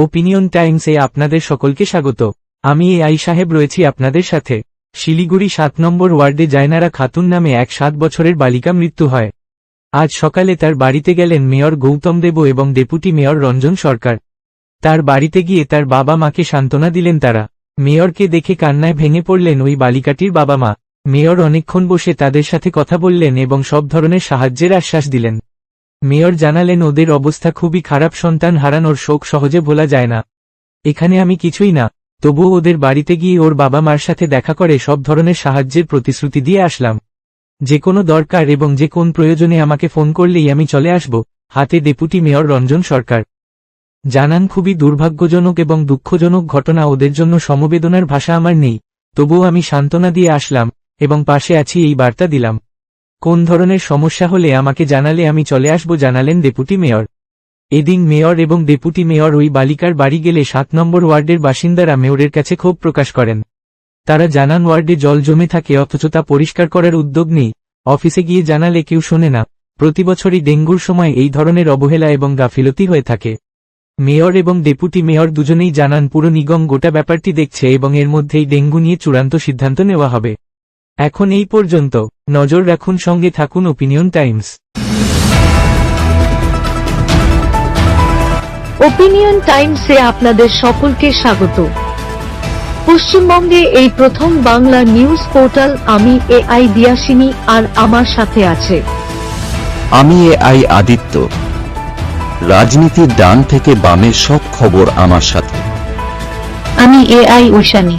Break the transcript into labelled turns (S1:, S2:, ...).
S1: Opinion টাইমসে আপনাদের সকলকে স্বাগত। আমি এ আই সাহেব রয়েছি আপনাদের সাথে। শিলিগুড়ি সাত নম্বর ওয়ার্ডে জায়নারা খাতুন নামে এক সাত বছরের বালিকা মৃত্যু হয়। আজ সকালে তার বাড়িতে গেলেন মেয়র গৌতম দেব এবং ডেপুটি মেয়র রঞ্জন সরকার। তার বাড়িতে গিয়ে তার বাবা মাকে সান্ত্বনা দিলেন তারা। মেয়রকে দেখে কান্নায় ভেঙে পড়লেন ওই বালিকাটির বাবা মা। মেয়র অনেকক্ষণ বসে তাদের সাথে কথা বললেন এবং সব ধরনের সাহায্যের আশ্বাস দিলেন। মেয়র জানালেন, ওদের অবস্থা খুবই খারাপ, সন্তান হারানোর শোক সহজে ভোলা যায় না। এখানে আমি কিছুই না। তবুও ওদের বাড়িতে গিয়ে ওর বাবা মার সাথে দেখা করে সব ধরনের সাহায্যের প্রতিশ্রুতি দিয়ে আসলাম। যে কোনো দরকার এবং যে কোন প্রয়োজনে আমাকে ফোন করলেই আমি চলে আসব। হাতে ডেপুটি মেয়র রঞ্জন সরকার। জানান, খুবই দুর্ভাগ্যজনক এবং দুঃখজনক ঘটনা, ওদের জন্য সমবেদনার ভাষা আমার নেই। তবুও আমি সান্ত্বনা দিয়ে আসলাম এবং পাশে আছি, এই বার্তা দিলাম। কোন ধরনের সমস্যা হলে আমাকে জানালে আমি চলে আসব জানালেন ডেপুটি মেয়র। এদিন মেয়র এবং ডেপুটি মেয়র ওই বালিকার বাড়ি গেলে সাত নম্বর ওয়ার্ডের বাসিন্দারা মেয়রের কাছে ক্ষোভ প্রকাশ করেন। তারা জানান ওয়ার্ডে জল জমে থাকে অথচ তা পরিষ্কার করার উদ্যোগ নেই। অফিসে গিয়ে জানালে কেউ শোনে না। প্রতিবছরই ডেঙ্গুর সময় এই ধরনের অবহেলা এবং গাফিলতি হয়ে থাকে। মেয়র এবং ডেপুটি মেয়র দুজনেই জানান, পুরো নিগম গোটা ব্যাপারটি দেখছে এবং এর মধ্যেই ডেঙ্গু নিয়ে চূড়ান্ত সিদ্ধান্ত নেওয়া হবে। এখন এই পর্যন্ত নজর রাখুন সঙ্গে থাকুন ওপিনিয়ন টাইমস
S2: ওপিনিয়ন টাইমসে আপনাদের সকলকে স্বাগত। পশ্চিমবঙ্গে এই প্রথম বাংলা নিউজ পোর্টাল আমি এ আই দিয়াসিনী আর আমার সাথে আছে।
S3: আমি এ আই আদিত্য। রাজনীতির ডান থেকে বামের সব খবর আমার সাথে।
S4: আমি এআই ঐশানী